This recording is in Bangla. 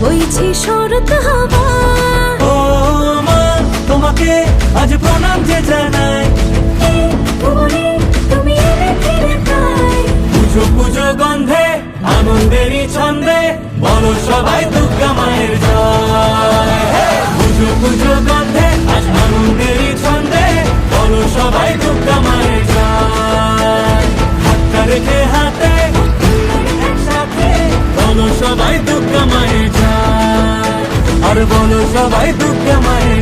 বইছে শরৎ হাওয়া। ও মা তোমাকে আজ প্রণাম যে জানাই। তুমি পুজো পুজো গন্ধে আনন্দেরই ছন্দে বলো সবাই দুর্গা মায়ের জয়! পুজো পুজো গন্ধে আজ আনন্দেরই ছন্দে বলো সবাই দুর্গা মায়ের জয়। হাতটা রেখে হাতে বলো সবাই দুর্গা মায়ের বলো সবাই দুর্গা মায়ের